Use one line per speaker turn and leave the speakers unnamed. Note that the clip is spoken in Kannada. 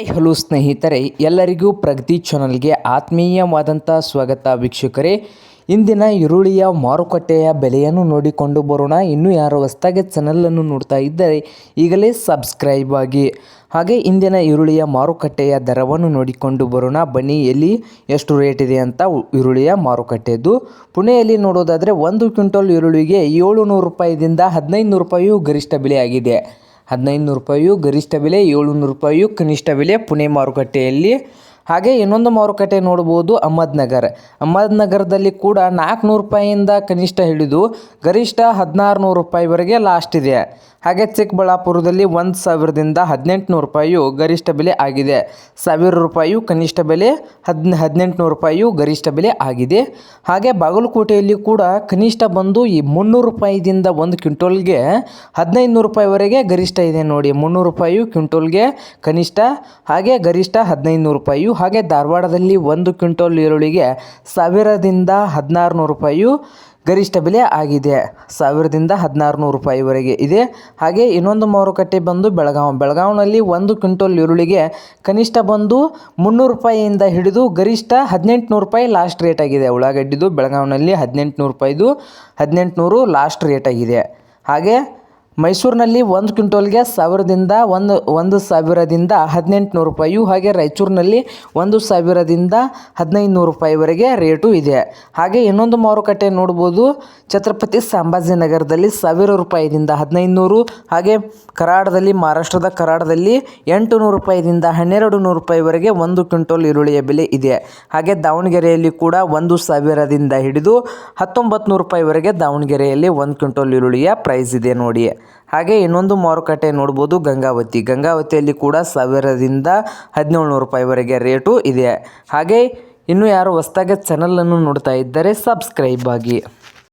ಹಾಯ್ ಹಲೋ ಸ್ನೇಹಿತರೆ, ಎಲ್ಲರಿಗೂ ಪ್ರಗತಿ ಚಾನಲ್ಗೆ ಆತ್ಮೀಯವಾದಂಥ ಸ್ವಾಗತ ವೀಕ್ಷಕರೇ. ಇಂದಿನ ಈರುಳ್ಳಿಯ ಮಾರುಕಟ್ಟೆಯ ಬೆಲೆಯನ್ನು ನೋಡಿಕೊಂಡು ಬರೋಣ. ಇನ್ನೂ ಯಾರು ಹೊಸದಾಗಿ ಚಾನಲನ್ನು ನೋಡ್ತಾ ಇದ್ದರೆ ಈಗಲೇ ಸಬ್ಸ್ಕ್ರೈಬ್ ಆಗಿ. ಹಾಗೆ ಇಂದಿನ ಈರುಳ್ಳಿಯ ಮಾರುಕಟ್ಟೆಯ ದರವನ್ನು ನೋಡಿಕೊಂಡು ಬರೋಣ. ಬನ್ನಿ, ಎಲ್ಲಿ ಎಷ್ಟು ರೇಟ್ ಇದೆ ಅಂತ ಈರುಳ್ಳಿಯ ಮಾರುಕಟ್ಟೆದು. ಪುಣೆಯಲ್ಲಿ ನೋಡೋದಾದರೆ ಒಂದು ಕ್ವಿಂಟಲ್ ಈರುಳ್ಳಿಗೆ ಏಳುನೂರು ರೂಪಾಯಿದಿಂದ ಹದಿನೈದು ನೂರು ರೂಪಾಯಿಯು ಗರಿಷ್ಠ ಬೆಲೆ ಆಗಿದೆ ಹದಿನೈದು ನೂರು ರೂಪಾಯಿಯು ಗರಿಷ್ಠ ಬೆಲೆ ಏಳುನೂರು ರೂಪಾಯಿಯು ಕನಿಷ್ಠ ಬೆಲೆ ಪುಣೆ ಮಾರುಕಟ್ಟೆಯಲ್ಲಿ ಹಾಗೆ ಇನ್ನೊಂದು ಮಾರುಕಟ್ಟೆ ನೋಡ್ಬೋದು ಅಹಮದ್ನಗರ್ ಅಹಮದ್ನಗರದಲ್ಲಿ ಕೂಡ ನಾಲ್ಕುನೂರು ರೂಪಾಯಿಯಿಂದ ಕನಿಷ್ಠ ಹಿಡಿದು ಗರಿಷ್ಠ ಹದಿನಾರು ನೂರು ರೂಪಾಯಿವರೆಗೆ ಲಾಸ್ಟ್ ಇದೆ. ಹಾಗೆ ಚಿಕ್ಕಬಳ್ಳಾಪುರದಲ್ಲಿ ಒಂದು ಸಾವಿರದಿಂದ ಹದಿನೆಂಟುನೂರು ರೂಪಾಯಿಯು ಗರಿಷ್ಠ ಬೆಲೆ ಆಗಿದೆ. ಸಾವಿರ ರೂಪಾಯಿಯು ಕನಿಷ್ಠ ಬೆಲೆ, ಹದಿನ, ಹದಿನೆಂಟುನೂರು ರೂಪಾಯಿಯು ಗರಿಷ್ಠ ಬೆಲೆ ಆಗಿದೆ. ಹಾಗೆ ಬಾಗಲಕೋಟೆಯಲ್ಲಿ ಕೂಡ ಕನಿಷ್ಠ ಬಂದು ಈ ಮುನ್ನೂರು ರೂಪಾಯಿದಿಂದ ಒಂದು ಕ್ವಿಂಟೋಲ್ಗೆ ಹದಿನೈದು ನೂರು ರೂಪಾಯಿವರೆಗೆ ಗರಿಷ್ಠ ಇದೆ ನೋಡಿ. ಮುನ್ನೂರು ರೂಪಾಯಿಯು ಕ್ವಿಂಟೋಲ್ಗೆ ಕನಿಷ್ಠ, ಹಾಗೆ ಗರಿಷ್ಠ ಹದಿನೈದು ನೂರು ರೂಪಾಯಿಯು ಹಾಗೆ ಧಾರವಾಡದಲ್ಲಿ ಒಂದು ಕ್ವಿಂಟೋಲ್ ಈರುಳ್ಳಿಗೆ ಸಾವಿರದಿಂದ ಹದಿನಾರು ನೂರು ರೂಪಾಯಿಯು ಗರಿಷ್ಠ ಬೆಲೆ ಆಗಿದೆ. ಸಾವಿರದಿಂದ ಹದಿನಾರು ನೂರು ರೂಪಾಯಿವರೆಗೆ ಇದೆ. ಹಾಗೆ ಇನ್ನೊಂದು ಮಾರುಕಟ್ಟೆ ಬಂದು ಬೆಳಗಾವಿ. ಬೆಳಗಾವಿನಲ್ಲಿ ಒಂದು ಕ್ವಿಂಟಲ್ ಈರುಳ್ಳಿಗೆ ಕನಿಷ್ಠ ಬಂದು ಮುನ್ನೂರು ರೂಪಾಯಿಯಿಂದ ಹಿಡಿದು ಗರಿಷ್ಠ ಹದಿನೆಂಟುನೂರು ರೂಪಾಯಿ ಲಾಸ್ಟ್ ರೇಟ್ ಆಗಿದೆ. ಉಳ್ಳಾಗಡ್ಡಿದು ಬೆಳಗಾವಿನಲ್ಲಿ ಹದಿನೆಂಟುನೂರು ರೂಪಾಯಿದು ಹದಿನೆಂಟುನೂರು ಲಾಸ್ಟ್ ರೇಟ್ ಆಗಿದೆ. ಹಾಗೆ ಮೈಸೂರಿನಲ್ಲಿ ಒಂದು ಕ್ವಿಂಟೋಲ್ಗೆ ಸಾವಿರದಿಂದ ಒಂದು ಒಂದು ಸಾವಿರದಿಂದ ಹದಿನೆಂಟುನೂರು ರೂಪಾಯಿಯು ಹಾಗೆ ರಾಯಚೂರಿನಲ್ಲಿ ಒಂದು ಸಾವಿರದಿಂದ ಹದಿನೈದು ನೂರು ರೂಪಾಯಿವರೆಗೆ ರೇಟು ಇದೆ. ಹಾಗೆ ಇನ್ನೊಂದು ಮಾರುಕಟ್ಟೆ ನೋಡ್ಬೋದು. ಛತ್ರಪತಿ ಸಂಭಾಜಿನಗರದಲ್ಲಿ ಸಾವಿರ ರೂಪಾಯಿದಿಂದ ಹದಿನೈದು ನೂರು ಹಾಗೆ ಕರಾಡದಲ್ಲಿ, ಮಹಾರಾಷ್ಟ್ರದ ಕರಾಡದಲ್ಲಿ ಎಂಟು ನೂರು ರೂಪಾಯಿದಿಂದ ಹನ್ನೆರಡು ನೂರು ರೂಪಾಯಿವರೆಗೆ ಒಂದು ಕ್ವಿಂಟೋಲ್ ಈರುಳ್ಳಿಯ ಬೆಲೆ ಇದೆ. ಹಾಗೆ ದಾವಣಗೆರೆಯಲ್ಲಿ ಕೂಡ ಒಂದು ಸಾವಿರದಿಂದ ಹಿಡಿದು ಹತ್ತೊಂಬತ್ತು ನೂರು ರೂಪಾಯಿವರೆಗೆ ದಾವಣಗೆರೆಯಲ್ಲಿ ಒಂದು ಕ್ವಿಂಟೋಲ್ ಈರುಳ್ಳಿಯ ಪ್ರೈಸ್ ಇದೆ ನೋಡಿ. ಹಾಗೆ ಇನ್ನೊಂದು ಮಾರುಕಟ್ಟೆ ನೋಡ್ಬೋದು, ಗಂಗಾವತಿ. ಗಂಗಾವತಿಯಲ್ಲಿ ಕೂಡ ಸಾವಿರದಿಂದ ಹದಿನೇಳು ನೂರು ರೂಪಾಯಿವರೆಗೆ ರೇಟು ಇದೆ. ಹಾಗೆ ಇನ್ನು ಯಾರು ಹೊಸ್ದಾಗಿ ಚಾನಲನ್ನು ನೋಡ್ತಾ ಇದ್ದರೆ ಸಬ್ಸ್ಕ್ರೈಬ್ ಆಗಿ.